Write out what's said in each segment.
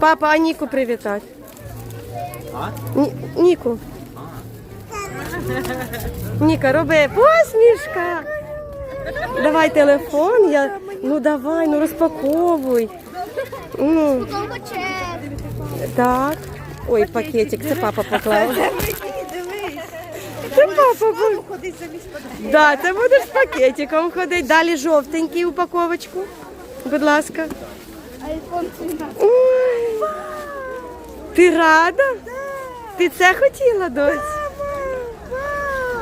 Папа, а Ніку привітати. А? Ні, Ніку. Ніка, роби посмішка. Давай телефон, я. Ну давай, ну розпаковуй. Ну, так. Ой, пакетик, це папа поклав. Це папа. Да, це будеш з пакетиком ходити. Далі жовтенький упаковочку. Будь ласка. Айфон 13. Ти рада? Ти це хотіла, доць?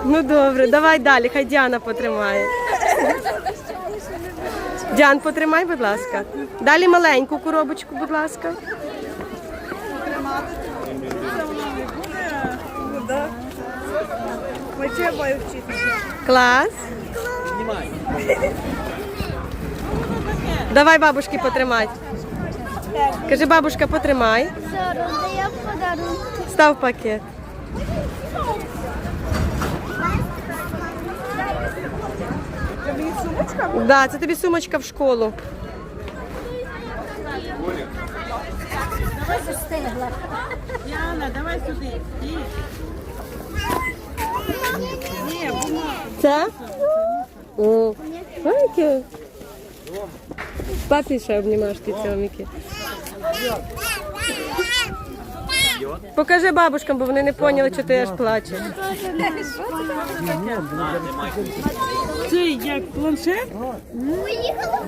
Ну добре, давай далі, хай Діана потримає. Діан, потримай, будь ласка. Далі маленьку коробочку, будь ласка. Клас. Давай бабушки потримай. Кажи, бабушка, потримай. Став пакет. Да, це тобі сумочка в школу. Давай сюди. Це? О, Тhank Папі ще обнімашки, ті цьоміки. Покажи бабушкам, бо вони не поняли, що ти аж плачеш. Це як планшет? Поїхала.